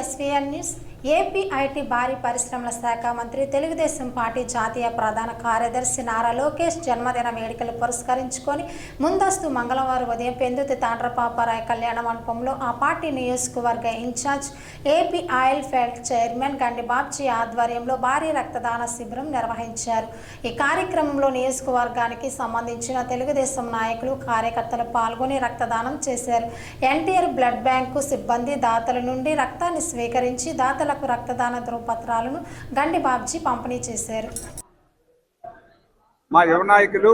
SVL news AP IT భారీ పరిశ్రమల శాఖ మంత్రి తెలుగుదేశం పార్టీ జాతీయ ప్రధాన కార్యదర్శి నారా లోకేష్ జన్మదిన వేడుకలు పురస్కరించుకొని ముందస్తు మంగళవారం ఉదయం పెందుతి తాండ్రపాపారాయ కళ్యాణ మండపంలో ఆ పార్టీ నియోజకవర్గ incharge AP Oilfed chairman Gandi Babji ఆధ్వర్యంలో భారీ రక్తదాన శిబిరం నిర్వహించారు. ఈ కార్యక్రమంలో నియోజకవర్గానికి సంబంధించిన తెలుగుదేశం నాయకులు కార్యకర్తలు పాల్గొని రక్తదానం చేశారు. ఎన్టీఆర్ బ్లడ్ బ్యాంకు సిబ్బంది దాతల నుండి రక్తాన్ని స్వీకరించి దాతలకు రక్తదాన ధ్రువపత్రాలను గండి బాబ్జీ పంపిణీ చేశారు. మా యువ నాయకులు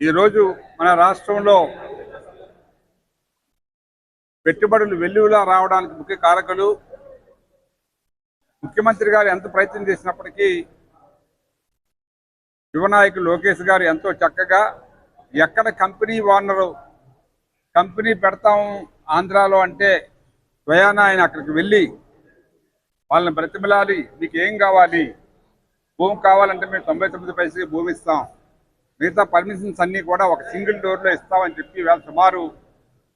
ఈరోజు మన రాష్ట్రంలో పెట్టుబడులు వెల్లువలా రావడానికి ముఖ్య కారకులు ముఖ్యమంత్రి గారు ఎంత ప్రయత్నం చేసినప్పటికీ యువ నాయకులు లోకేష్ గారు ఎంతో చక్కగా ఎక్కడ కంపెనీ ఓనరు కంపెనీ పెడతాం ఆంధ్రాలో అంటే స్వయాన ఆయన అక్కడికి వెళ్ళి వాళ్ళని బ్రతిమలాలి మీకు ఏం కావాలి? భూమి కావాలంటే మేము తొంభై తొమ్మిది పైసలకి భూమి ఇస్తాం. మిగతా పర్మిషన్స్ అన్నీ కూడా ఒక సింగిల్ డోర్లో ఇస్తామని చెప్పి వేళ సుమారు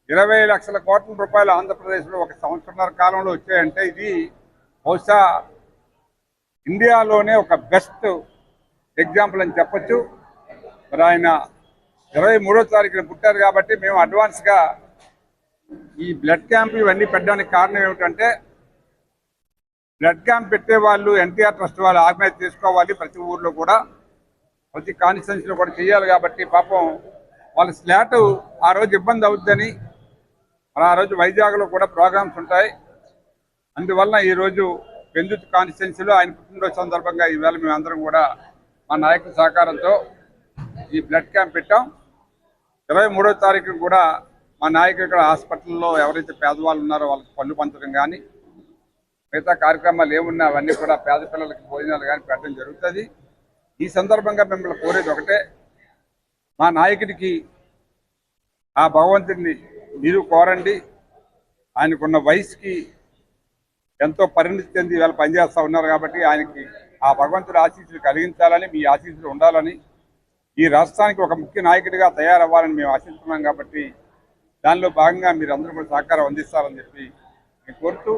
ఇరవై లక్షల కోట్ల రూపాయలు ఆంధ్రప్రదేశ్లో ఒక సంవత్సరన్నర కాలంలో వచ్చాయంటే ఇది బహుశా ఇండియాలోనే ఒక బెస్ట్ ఎగ్జాంపుల్ అని చెప్పొచ్చు. మరి ఆయన ఇరవై మూడో తారీఖున పుట్టారు కాబట్టి మేము అడ్వాన్స్గా ఈ బ్లడ్ క్యాంప్ ఇవన్నీ పెట్టడానికి కారణం ఏమిటంటే బ్లడ్ క్యాంప్ పెట్టే వాళ్ళు ఎన్టీఆర్ ట్రస్ట్ వాళ్ళు ఆర్గనైజ్ చేసుకోవాలి ప్రతి ఊర్లో కూడా. ప్రతి కాన్స్టిట్యున్సీలో కూడా చేయాలి కాబట్టి పాపం వాళ్ళ స్లాట్ ఆ రోజు ఇబ్బంది అవుద్దని ఆ రోజు వైజాగ్లో కూడా ప్రోగ్రామ్స్ ఉంటాయి. అందువలన ఈరోజు పెందుతు కాన్స్టిట్యున్సీలో ఆయన పుట్టినరోజు సందర్భంగా ఈవేళ మేమందరం కూడా మా నాయకుల సహకారంతో ఈ బ్లడ్ క్యాంప్ పెట్టాం. ఇరవై మూడో తారీఖు కూడా మా నాయకులు ఇక్కడ హాస్పిటల్లో ఎవరైతే పేదవాళ్ళు ఉన్నారో వాళ్ళకి పళ్ళు పంచడం కానీ మిగతా కార్యక్రమాలు ఏమున్నా అవన్నీ కూడా పేద పిల్లలకి భోజనాలు కానీ పెట్టడం జరుగుతుంది. ఈ సందర్భంగా మిమ్మల్ని కోరేది ఒకటే మా నాయకుడికి ఆ భగవంతుడిని మీరు కోరండి. ఆయనకున్న వయసుకి ఎంతో పరిణితి చెంది వీళ్ళు పనిచేస్తూ ఉన్నారు కాబట్టి ఆయనకి ఆ భగవంతుడి ఆశీస్సులు కలిగించాలని మీ ఆశీస్సులు ఉండాలని ఈ రాష్ట్రానికి ఒక ముఖ్య నాయకుడిగా తయారవ్వాలని మేము ఆశిస్తున్నాం కాబట్టి దానిలో భాగంగా మీరు అందరూ కూడా సహకారం అందిస్తారని చెప్పి నేను కోరుతూ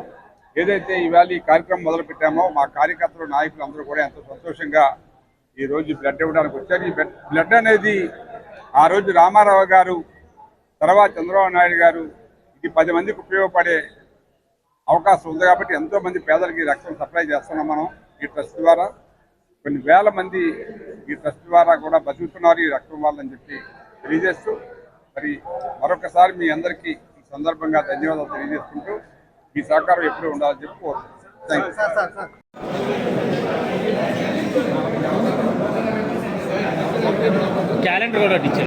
ఏదైతే ఇవాళ ఈ కార్యక్రమం మొదలు పెట్టామో మా కార్యకర్తలు నాయకులు అందరూ కూడా ఎంతో సంతోషంగా ఈ రోజు బ్లడ్ ఇవ్వడానికి వచ్చారు. ఈ బ్లడ్ అనేది ఆ రోజు రామారావు గారు తర్వాత చంద్రబాబు నాయుడు గారు ఇది పది మందికి ఉపయోగపడే అవకాశం ఉంది కాబట్టి ఎంతో మంది పేదలకి రక్తం సప్లై చేస్తున్నాం మనం ఈ ట్రస్ట్ ద్వారా. కొన్ని వేల మంది ఈ ట్రస్ట్ ద్వారా కూడా బతుకుతున్నారు ఈ రక్తం వాళ్ళని చెప్పి తెలియజేస్తూ మరి మరొకసారి మీ అందరికీ ఈ సందర్భంగా ధన్యవాదాలు తెలియజేసుకుంటూ మీ సహకారం ఎప్పుడు ఉండాలని చెప్పి కోరుతున్నాను క్యాలెండర్ కూడా టీచర్